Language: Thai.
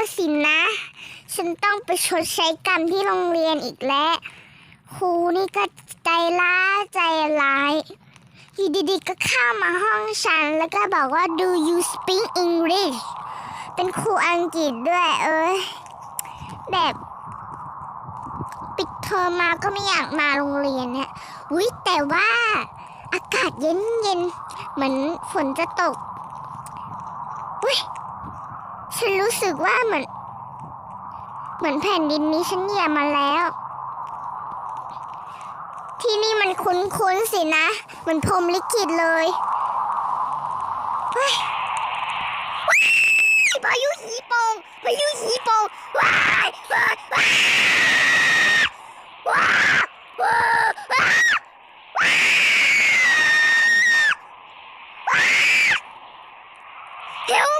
แล้วสินะ ฉันต้องไปชดใช้กรรมที่โรงเรียนอีกแล้วครูนี่ก็ใจร้ายใจร้ายอยู่ดีๆก็เข้ามาห้องฉัน แล้วก็บอกว่า do you speak English เป็นครูอังกฤษด้วยเอ้ยแบบปิดเทอมมาก็ไม่อยากมาโรงเรียนเนี่ยวิแต่ว่าอากาศเย็นๆเหมือนฝนจะตก ฉันรู้สึกว่าเหมือน เหมือนแผ่นดินนี้ฉันเหยียบมาแล้ว ที่นี่มันคุ้นๆสินะเหมือนพรมลิขิตเลยพายุหีโป่งพายุหีโป่งว้ายว้าว้าวว้าว